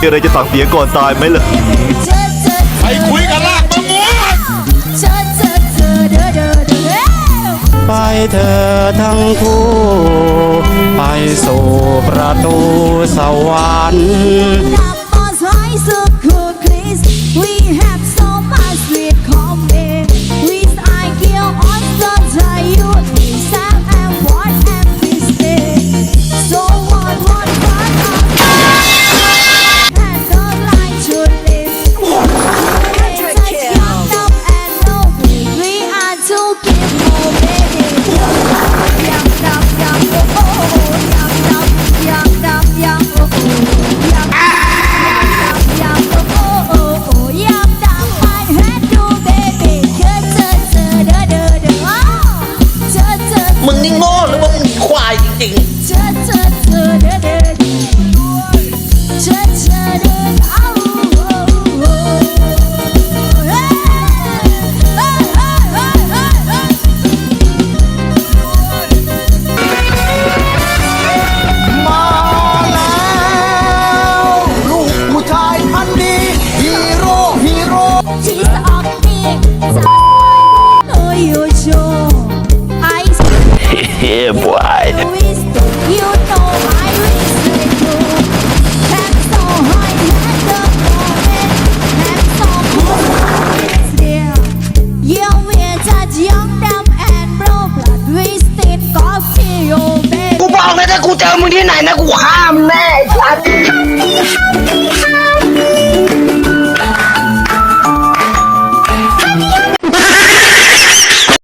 มีอะไรจะตักเสียก่อนตายไหมล่ะ ไปคุยกันลากมะม่วงไปเธอทั้งคู่ ไปสู่ประตูสวรรค์ We have so much มึงนี่โง่หรือว่ามึงควายจริงเจอเจอเจอเด้อเด้อเจอเจอเด้ออ้าวเฮ้ยเฮ้ยเฮ้ยเฮ้ยเฮ้ยมาแล้วลูกผู้ชายพันดีฮีโร่ฮีโร่ She's on me. Oh, you show. Yeah boy กูบอกเลยถ้ากูเจอมึงที่ไหนนะกูห้ามแน่ไอ้สัส